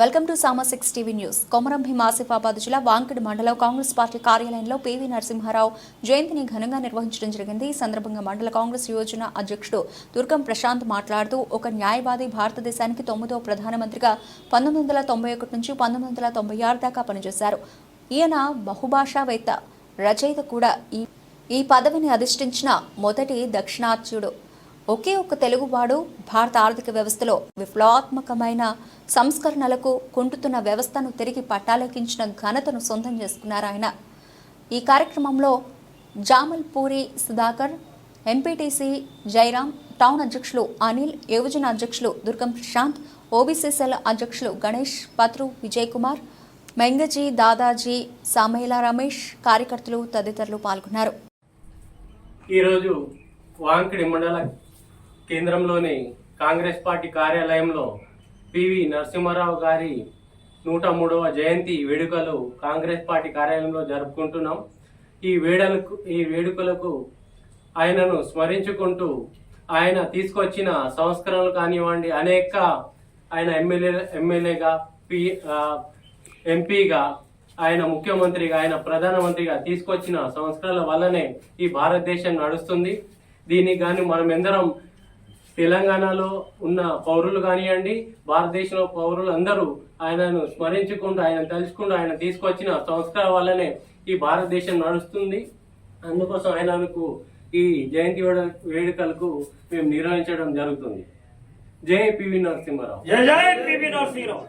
Welcome to Sama six TV news. Komaram Bheem Asifabad జిల్లా వాంకిడ్ మండలం Congress party కార్యాలయంలో PV Narasimha Rao జయంతిని ఘనంగా నిర్వహించడం జరిగింది. ఈ సందర్భంగా మండల కాంగ్రెస్ యోజన అధ్యక్షుడు దుర్గం ప్రశాంత్ మాట్లాడుతూ ఒక న్యాయవాది భారతదేశానికి తొమ్మిదో ప్రధానమంత్రిగా పంతొమ్మిది వందల తొంభై ఒకటి నుంచి పంతొమ్మిది వందల తొంభై ఆరు దాకా పనిచేశారు. ఈయన బహుభాషావేత్త రచయిత కూడా. ఈ ఈ పదవిని అధిష్ఠించిన మొదటి దక్షిణాత్యుడు ఒకే ఒక్క తెలుగువాడు భారత ఆర్థిక వ్యవస్థలో విప్లవాత్మకమైన సంస్కరణలకు కుంటుతున్న వ్యవస్థను తిరిగి పట్టాలెక్కించిన ఘనతను సొంతం చేసుకున్నారు ఆయన. ఈ కార్యక్రమంలో జామల్ పూరి సుధాకర్ ఎంపీటీసీ జైరాం టౌన్ అధ్యక్షులు అనిల్ యువజన అధ్యక్షులు దుర్గం ప్రశాంత్ ఓబీసీసీఎల్ అధ్యక్షులు గణేష్ పత్రు విజయ్ కుమార్ మెంగజీ దాదాజీ సామేల రమేష్ కార్యకర్తలు తదితరులు పాల్గొన్నారు. ఈరోజు వాంకిడి మండల కేంద్రంలోని కాంగ్రెస్ పార్టీ కార్యాలయంలో పివి నరసింహారావు గారి నూట మూడవ జయంతి వేడుకలు కాంగ్రెస్ పార్టీ కార్యాలయంలో జరుపుకుంటున్నాం. ఈ వేడలకు ఈ వేడుకలకు ఆయనను స్మరించుకుంటూ ఆయన తీసుకొచ్చిన సంస్కరణలు కానివ్వండి అనేక ఆయన ఎమ్మెల్యే ఎమ్మెల్యేగా పి ఎంపీగా ఆయన ముఖ్యమంత్రిగా ఆయన ప్రధానమంత్రిగా తీసుకొచ్చిన సంస్కరణల వల్లనే ఈ భారతదేశం నడుస్తుంది. దీనికి కానీ మనం ఎందరం తెలంగాణలో ఉన్న పౌరులు కానివ్వండి భారతదేశంలో పౌరులు అందరూ ఆయనను స్మరించుకుంటూ ఆయన తలుచుకుంటూ ఆయన తీసుకొచ్చిన సంస్కారం వల్లనే ఈ భారతదేశం నడుస్తుంది. అందుకోసం ఆయనకు ఈ జయంతి వేడుకలకు మేము నిర్వహించడం జరుగుతుంది. జై పివి నరసింహారావు. జయ పివి నరసింహరావు.